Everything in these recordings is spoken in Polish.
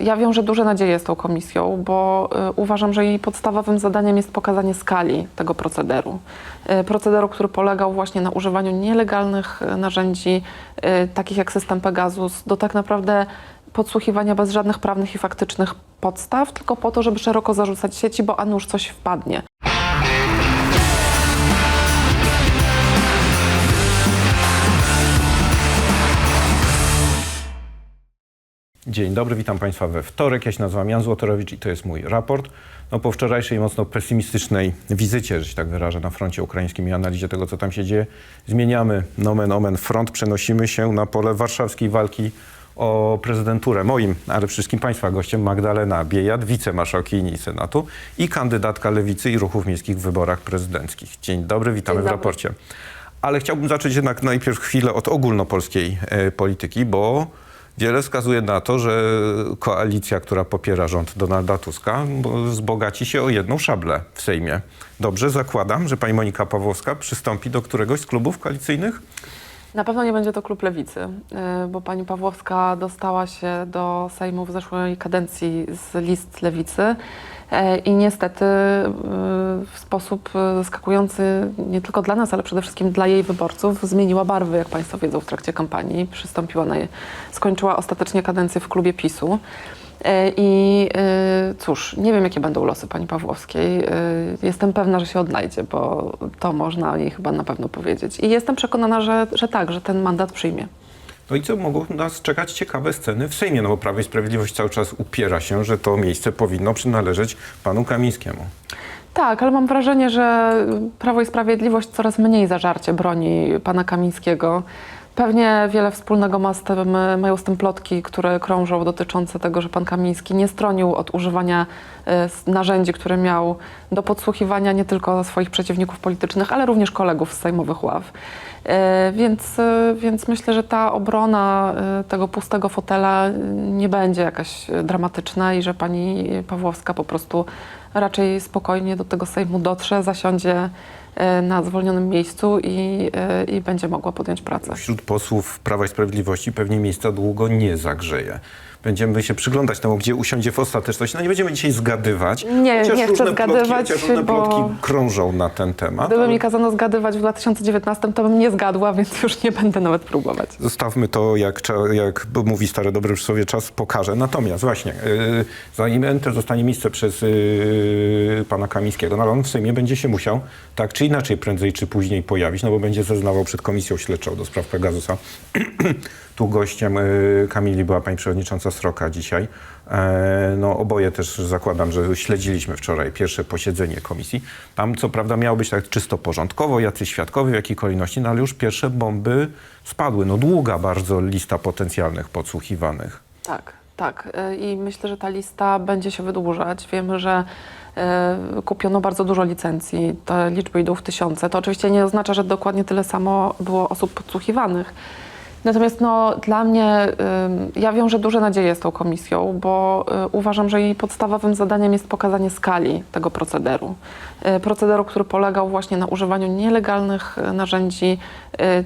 Ja wiążę duże nadzieje z tą komisją, bo y, uważam, że jej podstawowym zadaniem jest pokazanie skali tego procederu. Y, procederu, który polegał właśnie na używaniu nielegalnych y, narzędzi, takich jak system Pegasus, do tak naprawdę podsłuchiwania bez żadnych prawnych i faktycznych podstaw, tylko po to, żeby szeroko zarzucać sieci, bo a nuż coś wpadnie. Dzień dobry, witam Państwa we wtorek. Ja się nazywam Jan Złotorowicz i to jest mój raport. No, po wczorajszej mocno pesymistycznej wizycie, że się tak wyrażę, na froncie ukraińskim i analizie tego, co tam się dzieje, zmieniamy nomen omen front, przenosimy się na pole warszawskiej walki o prezydenturę. Moim, ale wszystkim Państwa gościem Magdalena Biejat, wicemarszałkini Senatu i kandydatka Lewicy i Ruchów Miejskich w wyborach prezydenckich. Dzień dobry, witamy Dzień w dobry. raporcie. Ale chciałbym zacząć jednak najpierw chwilę od ogólnopolskiej e, polityki, bo wiele wskazuje na to, że koalicja, która popiera rząd Donalda Tuska, bo wzbogaci się o jedną szablę w Sejmie. Dobrze, zakładam, że pani Monika Pawłowska przystąpi do któregoś z klubów koalicyjnych? Na pewno nie będzie to klub lewicy, y, bo pani Pawłowska dostała się do Sejmu w zeszłej kadencji z list lewicy i niestety y, w sposób y, zaskakujący nie tylko dla nas, ale przede wszystkim dla jej wyborców zmieniła barwy, jak Państwo wiedzą, w trakcie kampanii. Przystąpiła na, skończyła ostatecznie kadencję w klubie PiSu. E, I e, cóż, nie wiem, jakie będą losy pani Pawłowskiej. E, Jestem pewna, że się odnajdzie, bo to można jej chyba na pewno powiedzieć. I jestem przekonana, że, że tak, że ten mandat przyjmie. No i co mogą nas czekać ciekawe sceny w Sejmie, no bo Prawo i Sprawiedliwość cały czas upiera się, że to miejsce powinno przynależeć panu Kamińskiemu. Tak, ale mam wrażenie, że Prawo i Sprawiedliwość coraz mniej zażarcie broni pana Kamińskiego. Pewnie wiele wspólnego ma z tym, mają z tym plotki, które krążą dotyczące tego, że pan Kamiński nie stronił od używania e, narzędzi, które miał do podsłuchiwania nie tylko swoich przeciwników politycznych, ale również kolegów z sejmowych ław. E, Więc, e, więc myślę, że ta obrona e, tego pustego fotela e, nie będzie jakaś e, dramatyczna i że pani Pawłowska po prostu raczej spokojnie do tego Sejmu dotrze, zasiądzie e, na zwolnionym miejscu i, e, i będzie mogła podjąć pracę. Wśród posłów Prawa i Sprawiedliwości pewnie miejsca długo nie zagrzeje. Będziemy się przyglądać temu, gdzie usiądzie w ostateczności. No nie będziemy dzisiaj zgadywać. Nie, chociaż nie chcę plotki, zgadywać, chociaż różne bo- plotki krążą na ten temat. Gdyby ale mi kazano zgadywać w 2019, to bym nie zgadła, więc już nie będę nawet próbować. Zostawmy to, jak, jak mówi stare dobre przysłowie, czas pokaże. Natomiast właśnie, yy, zanim enter zostanie miejsce przez yy, pana Kamińskiego, no on w Sejmie będzie się musiał tak czy inaczej prędzej czy później pojawić, no bo będzie zeznawał przed Komisją Śledczą do spraw Pegasusa. tu gościem yy, Kamili była pani przewodnicząca Sroka dzisiaj. E, no oboje też zakładam, że śledziliśmy wczoraj pierwsze posiedzenie komisji. Tam co prawda miało być tak czysto porządkowo, jacyś świadkowie w jakiej kolejności, no ale już pierwsze bomby spadły. No długa bardzo lista potencjalnych podsłuchiwanych. Tak, tak. Y, I myślę, że ta lista będzie się wydłużać. Wiemy, że y, kupiono bardzo dużo licencji. Te liczby idą w tysiące. To oczywiście nie oznacza, że dokładnie tyle samo było osób podsłuchiwanych. Natomiast no, dla mnie, y, ja wiążę duże nadzieje z tą komisją, bo uważam, że jej podstawowym zadaniem jest pokazanie skali tego procederu. Procederu, który polegał właśnie na używaniu nielegalnych narzędzi,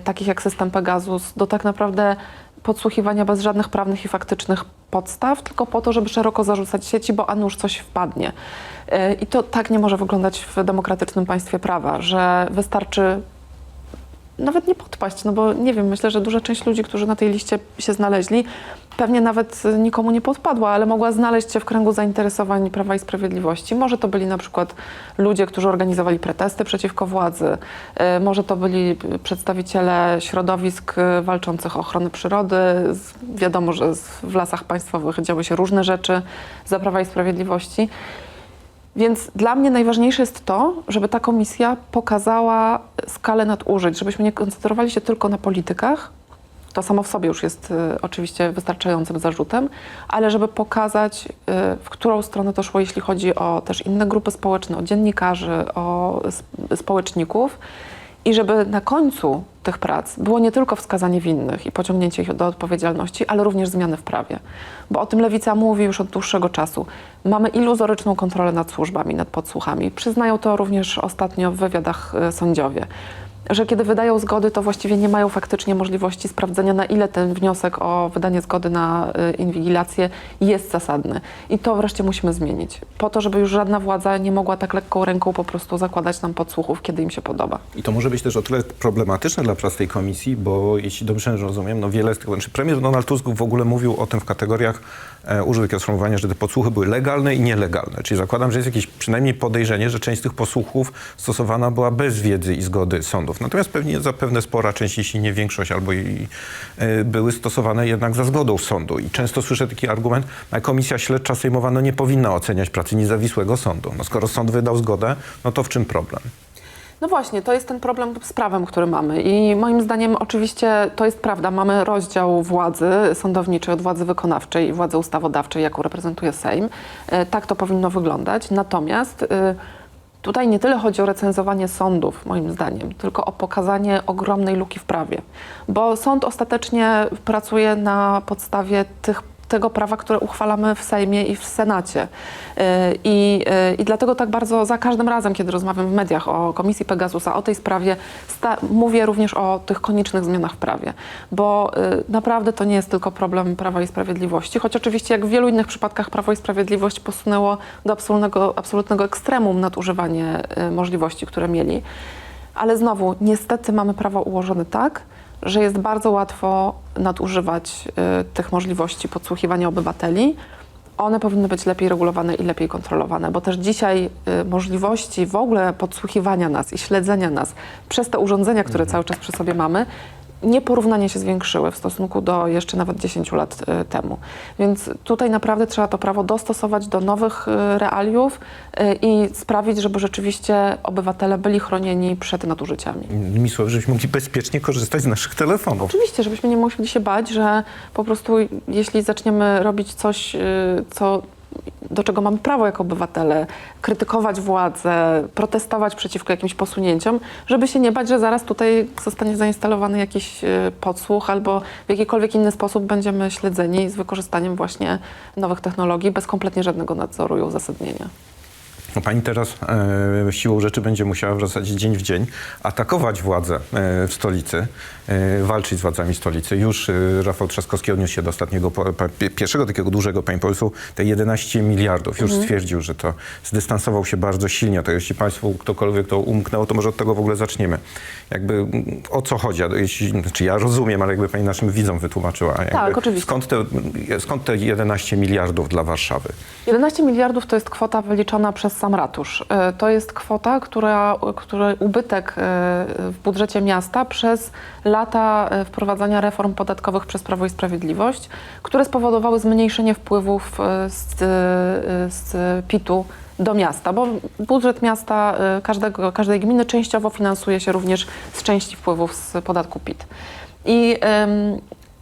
takich jak system Pegasus, do tak naprawdę podsłuchiwania bez żadnych prawnych i faktycznych podstaw, tylko po to, żeby szeroko zarzucać sieci, bo a nuż coś wpadnie. Y, I to tak nie może wyglądać w demokratycznym państwie prawa, że wystarczy nawet nie podpaść, no bo nie wiem, myślę, że duża część ludzi, którzy na tej liście się znaleźli, pewnie nawet nikomu nie podpadła, ale mogła znaleźć się w kręgu zainteresowań Prawa i Sprawiedliwości. Może to byli na przykład ludzie, którzy organizowali protesty przeciwko władzy, y, może to byli przedstawiciele środowisk y, walczących o ochronę przyrody. Wiadomo, że w lasach państwowych działy się różne rzeczy za Prawa i Sprawiedliwości. Więc dla mnie najważniejsze jest to, żeby ta komisja pokazała skalę nadużyć, żebyśmy nie koncentrowali się tylko na politykach. To samo w sobie już jest y, oczywiście wystarczającym zarzutem, ale żeby pokazać, y, w którą stronę to szło, jeśli chodzi o też inne grupy społeczne, o dziennikarzy, o sp- społeczników. I żeby na końcu tych prac było nie tylko wskazanie winnych i pociągnięcie ich do odpowiedzialności, ale również zmiany w prawie. Bo o tym Lewica mówi już od dłuższego czasu. Mamy iluzoryczną kontrolę nad służbami, nad podsłuchami. Przyznają to również ostatnio w wywiadach e, sędziowie. Że kiedy wydają zgody, to właściwie nie mają faktycznie możliwości sprawdzenia, na ile ten wniosek o wydanie zgody na y, inwigilację jest zasadny. I to wreszcie musimy zmienić, po to, żeby już żadna władza nie mogła tak lekką ręką po prostu zakładać nam podsłuchów, kiedy im się podoba. I to może być też o tyle problematyczne dla prac tej komisji, bo jeśli dobrze rozumiem, no wiele z tych, znaczy premier Donald Tusk w ogóle mówił o tym w kategoriach, e, użył takiego sformułowania, że te podsłuchy były legalne i nielegalne. Czyli zakładam, że jest jakieś przynajmniej podejrzenie, że część z tych podsłuchów stosowana była bez wiedzy i zgody sądów. Natomiast pewnie zapewne spora część, jeśli nie większość, albo i e, były stosowane jednak za zgodą sądu. I często słyszę taki argument, a komisja śledcza sejmowa no, nie powinna oceniać pracy niezawisłego sądu. No, skoro sąd wydał zgodę, no to w czym problem? No właśnie, to jest ten problem z prawem, który mamy. I moim zdaniem oczywiście to jest prawda. Mamy rozdział władzy sądowniczej od władzy wykonawczej i władzy ustawodawczej, jaką reprezentuje Sejm. E, Tak to powinno wyglądać. Natomiast e, tutaj nie tyle chodzi o recenzowanie sądów, moim zdaniem, tylko o pokazanie ogromnej luki w prawie. Bo sąd ostatecznie pracuje na podstawie tych tego prawa, które uchwalamy w Sejmie i w Senacie. Yy, I, yy, I dlatego tak bardzo za każdym razem, kiedy rozmawiam w mediach o Komisji Pegasusa, o tej sprawie, mówię również o tych koniecznych zmianach w prawie. Bo yy, naprawdę to nie jest tylko problem Prawa i Sprawiedliwości, choć oczywiście jak w wielu innych przypadkach Prawo i Sprawiedliwość posunęło do absolutnego, absolutnego ekstremum nadużywanie możliwości, które mieli. Ale znowu, niestety mamy prawo ułożone tak, że jest bardzo łatwo nadużywać y, tych możliwości podsłuchiwania obywateli. One powinny być lepiej regulowane i lepiej kontrolowane, bo też dzisiaj y, możliwości w ogóle podsłuchiwania nas i śledzenia nas przez te urządzenia, które cały czas przy sobie mamy, nieporównanie się zwiększyły w stosunku do jeszcze nawet 10 lat y, temu. Więc tutaj naprawdę trzeba to prawo dostosować do nowych y, realiów y, i sprawić, żeby rzeczywiście obywatele byli chronieni przed nadużyciami. Słowy, żebyśmy mogli bezpiecznie korzystać z naszych telefonów. Oczywiście, żebyśmy nie musieli się bać, że po prostu jeśli zaczniemy robić coś, co, do czego mamy prawo jako obywatele, krytykować władzę, protestować przeciwko jakimś posunięciom, żeby się nie bać, że zaraz tutaj zostanie zainstalowany jakiś y, podsłuch albo w jakikolwiek inny sposób będziemy śledzeni z wykorzystaniem właśnie nowych technologii bez kompletnie żadnego nadzoru i uzasadnienia. No, pani teraz e, siłą rzeczy będzie musiała w zasadzie dzień w dzień atakować władzę e, w stolicy, e, walczyć z władzami stolicy. Już e, Rafał Trzaskowski odniósł się do ostatniego, pierwszego takiego dużego pomysłu, te 11 miliardów. Już stwierdził, że to zdystansował się bardzo silnie. To jeśli państwu ktokolwiek to umknęło, to może od tego w ogóle zaczniemy. Jakby o co chodzi? Jeśli, znaczy ja rozumiem, ale jakby pani naszym widzom wytłumaczyła. Tak, oczywiście. Skąd te, skąd te 11 miliardów dla Warszawy? 11 miliardów to jest kwota wyliczona przez sam ratusz. E, To jest kwota, która, której ubytek e, w budżecie miasta przez lata e, wprowadzania reform podatkowych przez Prawo i Sprawiedliwość, które spowodowały zmniejszenie wpływów z, z PIT-u do miasta, bo budżet miasta każdego, każdej gminy częściowo finansuje się również z części wpływów z podatku PIT. I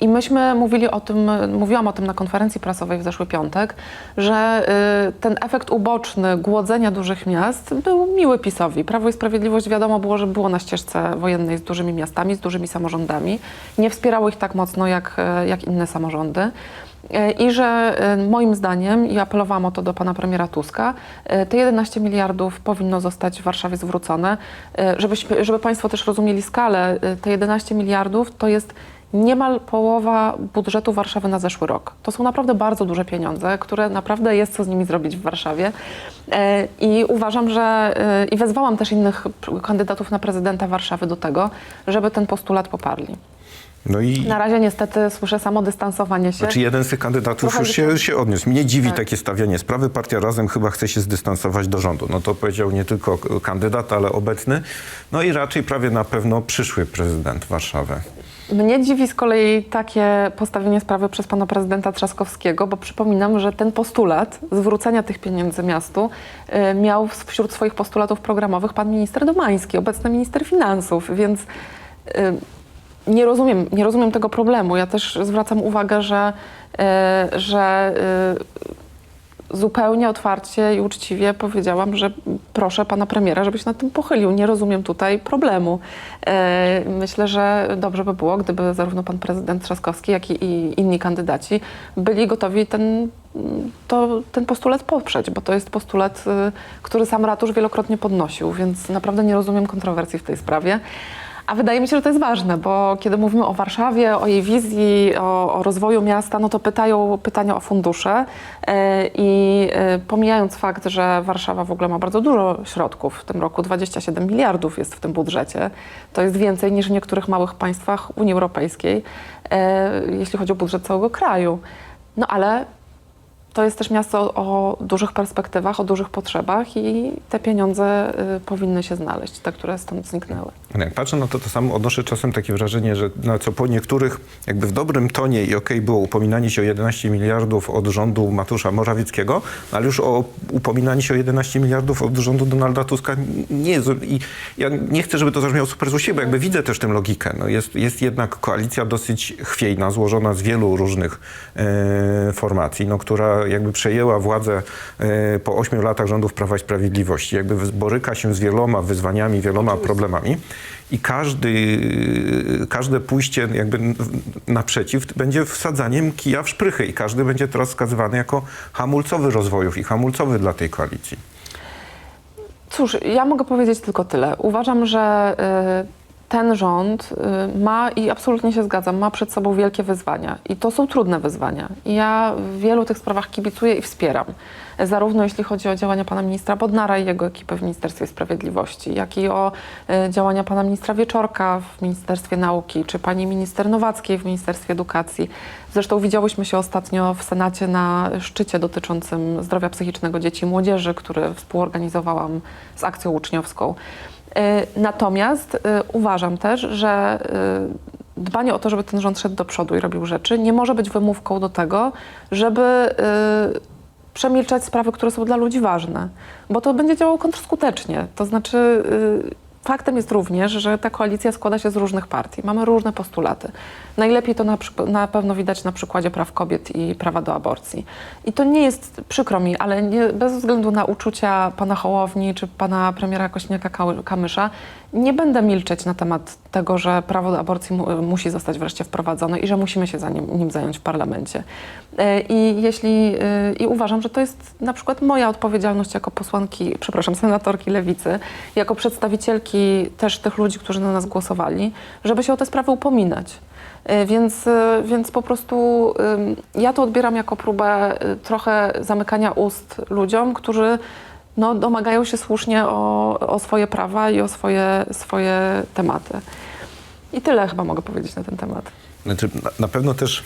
i myśmy mówili o tym, mówiłam o tym na konferencji prasowej w zeszły piątek, że y, ten efekt uboczny głodzenia dużych miast był miły PiSowi. Prawo i Sprawiedliwość wiadomo było, że było na ścieżce wojennej z dużymi miastami, z dużymi samorządami. Nie wspierało ich tak mocno jak, y, jak inne samorządy. Y, I że moim zdaniem, i apelowałam o to do pana premiera Tuska, te 11 miliardów powinno zostać w Warszawie zwrócone. Y, Żebyśmy, żeby państwo też rozumieli skalę, te 11 miliardów to jest niemal połowa budżetu Warszawy na zeszły rok. To są naprawdę bardzo duże pieniądze, które naprawdę jest co z nimi zrobić w Warszawie. E, I uważam, że e, i wezwałam też innych kandydatów na prezydenta Warszawy do tego, żeby ten postulat poparli. No i Na razie niestety słyszę samo dystansowanie się. Znaczy jeden z tych kandydatów Trochę już się, się odniósł. Mnie dziwi Tak. takie stawianie sprawy. Partia Razem chyba chce się zdystansować do rządu. No to powiedział nie tylko kandydat, ale obecny. No i raczej prawie na pewno przyszły prezydent Warszawy. Mnie dziwi z kolei takie postawienie sprawy przez pana prezydenta Trzaskowskiego, bo przypominam, że ten postulat zwrócenia tych pieniędzy miastu y, miał wśród swoich postulatów programowych pan minister Domański, obecny minister finansów, więc y, nie rozumiem, nie rozumiem tego problemu. Ja też zwracam uwagę, że, y, że zupełnie otwarcie i uczciwie powiedziałam, że proszę pana premiera, żeby się nad tym pochylił. Nie rozumiem tutaj problemu. E, Myślę, że dobrze by było, gdyby zarówno pan prezydent Trzaskowski, jak i- inni kandydaci byli gotowi ten, to, ten postulat poprzeć, bo to jest postulat, y, który sam ratusz wielokrotnie podnosił, więc naprawdę nie rozumiem kontrowersji w tej sprawie. A wydaje mi się, że to jest ważne, bo kiedy mówimy o Warszawie, o jej wizji, o, o rozwoju miasta, no to pytają pytania o fundusze e, i e, pomijając fakt, że Warszawa w ogóle ma bardzo dużo środków, w tym roku 27 miliardów jest w tym budżecie, to jest więcej niż w niektórych małych państwach Unii Europejskiej, e, jeśli chodzi o budżet całego kraju. No ale to jest też miasto o dużych perspektywach, o dużych potrzebach i te pieniądze y, powinny się znaleźć, te, które stąd zniknęły. Jak patrzę na to, to sam odnoszę czasem takie wrażenie, że na co po niektórych jakby w dobrym tonie i okej było upominanie się o 11 miliardów od rządu Matusza Morawieckiego, ale już o upominanie się o 11 miliardów od rządu Donalda Tuska nie jest. I ja nie chcę, żeby to zabrzmiało super złośliwie, bo jakby widzę też tę logikę. No jest, jest jednak koalicja dosyć chwiejna, złożona z wielu różnych e, formacji, no, która jakby przejęła władzę e, po 8 latach rządów Prawa i Sprawiedliwości. Jakby boryka się z wieloma wyzwaniami, wieloma problemami i każdy, każde pójście jakby naprzeciw będzie wsadzaniem kija w szprychy i każdy będzie teraz wskazywany jako hamulcowy rozwojów i hamulcowy dla tej koalicji. Cóż, ja mogę powiedzieć tylko tyle. Uważam, że y, ten rząd y, ma i absolutnie się zgadzam, ma przed sobą wielkie wyzwania. I to są trudne wyzwania. I ja w wielu tych sprawach kibicuję i wspieram. Zarówno jeśli chodzi o działania pana ministra Bodnara i jego ekipy w Ministerstwie Sprawiedliwości, jak i o y, działania pana ministra Wieczorka w Ministerstwie Nauki, czy pani minister Nowackiej w Ministerstwie Edukacji. Zresztą widziałyśmy się ostatnio w Senacie na szczycie dotyczącym zdrowia psychicznego dzieci i młodzieży, który współorganizowałam z akcją uczniowską. E, Natomiast e, uważam też, że e, dbanie o to, żeby ten rząd szedł do przodu i robił rzeczy, nie może być wymówką do tego, żeby przemilczać sprawy, które są dla ludzi ważne, bo to będzie działało kontraskutecznie. To znaczy, faktem jest również, że ta koalicja składa się z różnych partii. Mamy różne postulaty. Najlepiej to na, na pewno widać na przykładzie praw kobiet i prawa do aborcji. I to nie jest, przykro mi, ale nie, bez względu na uczucia pana Hołowni czy pana premiera Kośniaka-Kamysza, nie będę milczeć na temat tego, że prawo do aborcji mu, musi zostać wreszcie wprowadzone i że musimy się za nim, nim zająć w parlamencie. E, I jeśli e, i uważam, że to jest na przykład moja odpowiedzialność jako posłanki, przepraszam, senatorki Lewicy, jako przedstawicielki też tych ludzi, którzy na nas głosowali, żeby się o te sprawy upominać. E, Więc, e, więc po prostu ym, ja to odbieram jako próbę trochę zamykania ust ludziom, którzy no, domagają się słusznie o, o swoje prawa i o swoje, swoje tematy. I tyle chyba mogę powiedzieć na ten temat. Znaczy, na, pewno też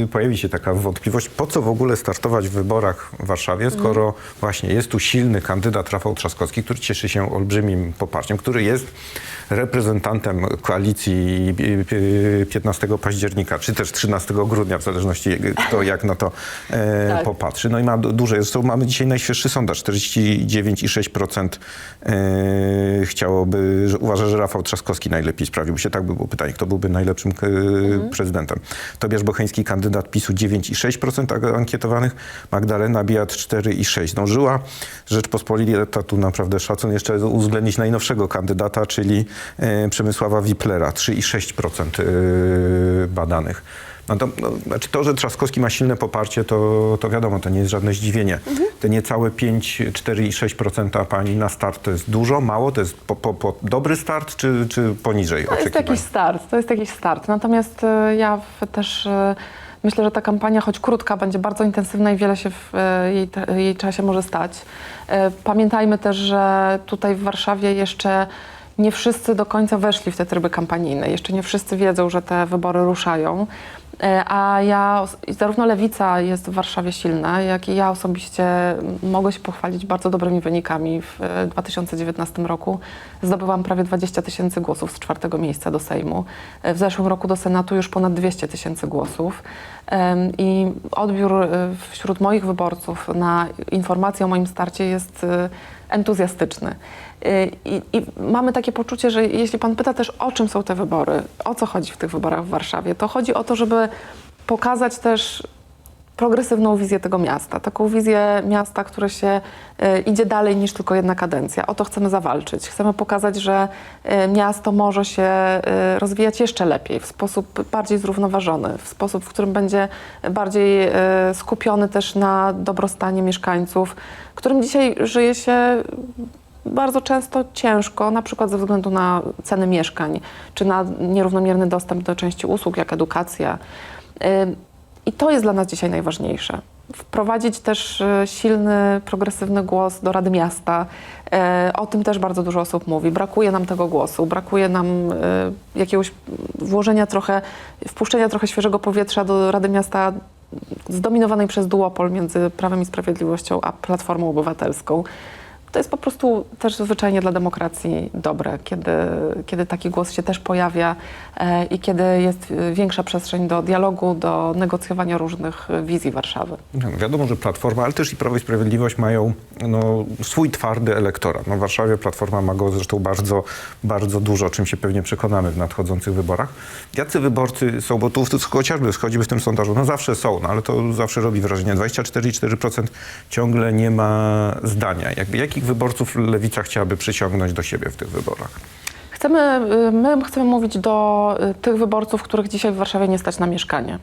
yy, pojawi się taka wątpliwość, po co w ogóle startować w wyborach w Warszawie, skoro właśnie jest tu silny kandydat Rafał Trzaskowski, który cieszy się olbrzymim poparciem, który jest reprezentantem koalicji yy, 15 października, czy też 13 grudnia, w zależności kto jak na to e, Tak. popatrzy. No i ma du- duże, zresztą mamy dzisiaj najświeższy sondaż, 49,6% e, chciałoby, że uważa, że Rafał Trzaskowski najlepiej sprawiłby się. Tak by było pytanie, kto byłby najlepszym e, prezydentem. Tobiasz Bocheński, kandydat PiSu 9,6% ag- ankietowanych, Magdalena Biat 4,6%. Zdążyła Rzeczpospolita, tu naprawdę szacun, jeszcze uwzględnić najnowszego kandydata, czyli e, Przemysława Wiplera, 3,6% e, badanych. No to, no, znaczy to, że Trzaskowski ma silne poparcie, to, to wiadomo, to nie jest żadne zdziwienie. Te niecałe 5, 4,6% pani na start to jest dużo, mało? To jest po, po, po dobry start, czy, czy poniżej To jest jakiś start, to jest jakiś start. Natomiast e, ja w, też e, myślę, że ta kampania, choć krótka, będzie bardzo intensywna i wiele się w e, jej, jej czasie może stać. Pamiętajmy też, że tutaj w Warszawie jeszcze nie wszyscy do końca weszli w te tryby kampanijne. Jeszcze nie wszyscy wiedzą, że te wybory ruszają. E, A ja, zarówno lewica jest w Warszawie silna, jak i ja osobiście mogę się pochwalić bardzo dobrymi wynikami. W e, 2019 roku zdobyłam prawie 20 tysięcy głosów z czwartego miejsca do Sejmu. E, W zeszłym roku do Senatu już ponad 200 tysięcy głosów. I odbiór e, wśród moich wyborców na informacje o moim starcie jest e, entuzjastyczny. I, I mamy takie poczucie, że jeśli pan pyta też o czym są te wybory, o co chodzi w tych wyborach w Warszawie, to chodzi o to, żeby pokazać też progresywną wizję tego miasta, taką wizję miasta, które się e, idzie dalej niż tylko jedna kadencja. O to chcemy zawalczyć. Chcemy pokazać, że e, miasto może się e, rozwijać jeszcze lepiej, w sposób bardziej zrównoważony, w sposób, w którym będzie bardziej skupiony też na dobrostanie mieszkańców, którym dzisiaj żyje się bardzo często ciężko, na przykład ze względu na ceny mieszkań, czy na nierównomierny dostęp do części usług, jak edukacja. I to jest dla nas dzisiaj najważniejsze. Wprowadzić też y, silny, progresywny głos do Rady Miasta. E, O tym też bardzo dużo osób mówi. Brakuje nam tego głosu, brakuje nam y, jakiegoś włożenia trochę, wpuszczenia trochę świeżego powietrza do Rady Miasta zdominowanej przez duopol między Prawem i Sprawiedliwością a Platformą Obywatelską. To jest po prostu też zwyczajnie dla demokracji dobre, kiedy, kiedy taki głos się też pojawia e, i kiedy jest większa przestrzeń do dialogu, do negocjowania różnych wizji Warszawy. No, wiadomo, że Platforma, ale też i Prawo i Sprawiedliwość mają no, swój twardy elektorat. No, w Warszawie Platforma ma go zresztą bardzo, bardzo dużo, o czym się pewnie przekonamy w nadchodzących wyborach. Jacy wyborcy są, bo tu chociażby choćby w tym sondażu, no zawsze są, no, ale to zawsze robi wrażenie. 24,4% ciągle nie ma zdania. Jakby, jakich wyborców Lewica chciałaby przyciągnąć do siebie w tych wyborach? Chcemy, y, my chcemy mówić do y, tych wyborców, których dzisiaj w Warszawie nie stać na mieszkanie.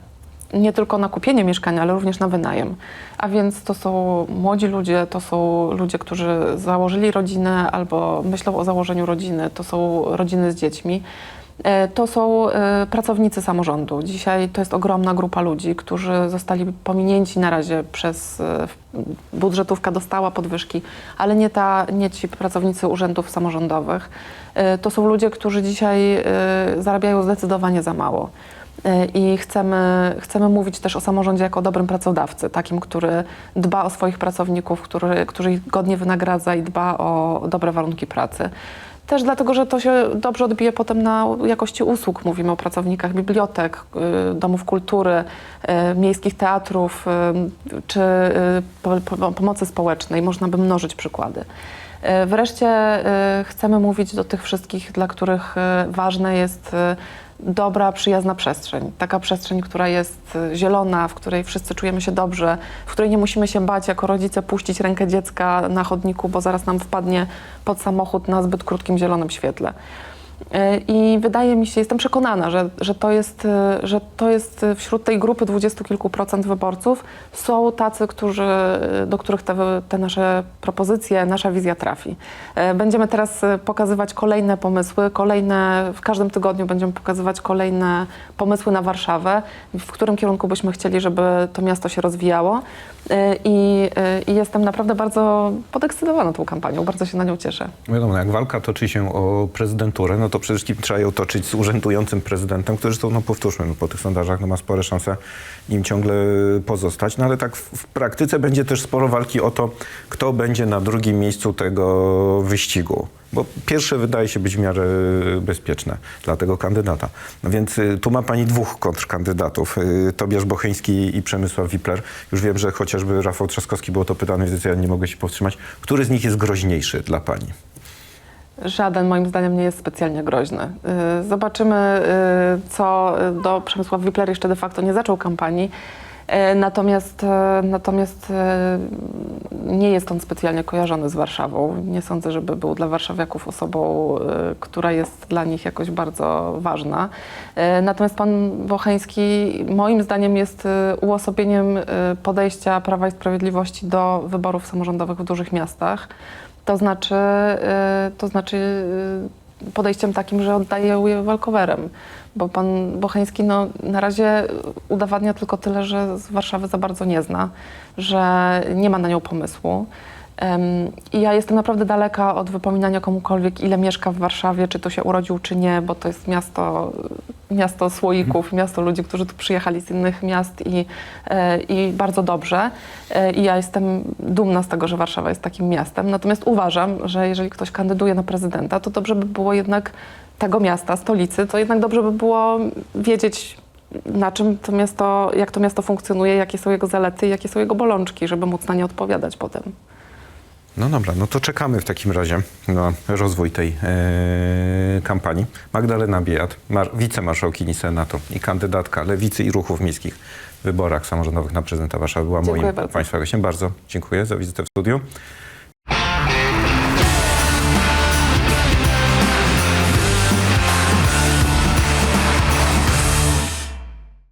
Nie tylko na kupienie mieszkania, ale również na wynajem. A więc to są młodzi ludzie, to są ludzie, którzy założyli rodzinę albo myślą o założeniu rodziny, to są rodziny z dziećmi. E, To są e, pracownicy samorządu. Dzisiaj to jest ogromna grupa ludzi, którzy zostali pominięci na razie przez e, budżetówka dostała podwyżki, ale nie, ta, nie ci pracownicy urzędów samorządowych. To są ludzie, którzy dzisiaj zarabiają zdecydowanie za mało. I chcemy, chcemy mówić też o samorządzie jako o dobrym pracodawcy, takim, który dba o swoich pracowników, który, który ich godnie wynagradza i dba o dobre warunki pracy. Też dlatego, że to się dobrze odbije potem na jakości usług. Mówimy o pracownikach bibliotek, y, domów kultury, y, miejskich teatrów y, czy po- po- pomocy społecznej. Można by mnożyć przykłady. Wreszcie chcemy mówić do tych wszystkich, dla których ważne jest dobra, przyjazna przestrzeń. Taka przestrzeń, która jest y, zielona, w której wszyscy czujemy się dobrze, w której nie musimy się bać jako rodzice puścić rękę dziecka na chodniku, bo zaraz nam wpadnie pod samochód na zbyt krótkim zielonym świetle. Y, I wydaje mi się, jestem przekonana, że, że, to jest, y, że to jest y, wśród tej grupy dwudziestu kilku procent wyborców są tacy, którzy, do których te, te nasze propozycje, nasza wizja trafi. Będziemy teraz pokazywać kolejne pomysły, kolejne, w każdym tygodniu będziemy pokazywać kolejne pomysły na Warszawę, w którym kierunku byśmy chcieli, żeby to miasto się rozwijało. I, i jestem naprawdę bardzo podekscytowana tą kampanią, bardzo się na nią cieszę. Wiadomo, jak walka toczy się o prezydenturę, no to przede wszystkim trzeba ją toczyć z urzędującym prezydentem, który zresztą, no powtórzmy, no, po tych sondażach no, ma spore szanse nim ciągle pozostać. No ale tak w, w praktyce będzie też sporo walki o to, kto będzie na drugim miejscu tego wyścigu. Bo pierwsze wydaje się być w miarę bezpieczne dla tego kandydata. No więc y, tu ma pani dwóch kontrkandydatów, y, Tobiasz Bocheński i Przemysław Wipler. Już wiem, że chociażby Rafał Trzaskowski było to pytane, więc ja nie mogę się powstrzymać. Który z nich jest groźniejszy dla pani? Żaden moim zdaniem nie jest specjalnie groźny. Y, Zobaczymy, y, co y, do Przemysław Wipler jeszcze de facto nie zaczął kampanii. Natomiast, natomiast nie jest on specjalnie kojarzony z Warszawą. Nie sądzę, żeby był dla warszawiaków osobą, która jest dla nich jakoś bardzo ważna. Natomiast pan Bocheński moim zdaniem jest uosobieniem podejścia Prawa i Sprawiedliwości do wyborów samorządowych w dużych miastach. To znaczy, y, to znaczy y, podejściem takim, że oddaje je walkowerem. Bo pan Bocheński no, na razie udowadnia tylko tyle, że z Warszawy za bardzo nie zna, że nie ma na nią pomysłu. I ja jestem naprawdę daleka od wypominania komukolwiek, ile mieszka w Warszawie, czy to się urodził, czy nie, bo to jest miasto, miasto słoików, miasto ludzi, którzy tu przyjechali z innych miast i, e, i bardzo dobrze. E, I ja jestem dumna z tego, że Warszawa jest takim miastem. Natomiast uważam, że jeżeli ktoś kandyduje na prezydenta, to dobrze by było jednak tego miasta, stolicy, to jednak dobrze by było wiedzieć, na czym to miasto, jak to miasto funkcjonuje, jakie są jego zalety, jakie są jego bolączki, żeby móc na nie odpowiadać potem. No dobra, no to czekamy w takim razie na rozwój tej e, kampanii. Magdalena Biejat, mar- wicemarszałkini Senatu i kandydatka Lewicy i Ruchów Miejskich w wyborach samorządowych na prezydenta Warszawy była Dziękuję moim bardzo. Państwa gościem. Bardzo dziękuję za wizytę w studiu.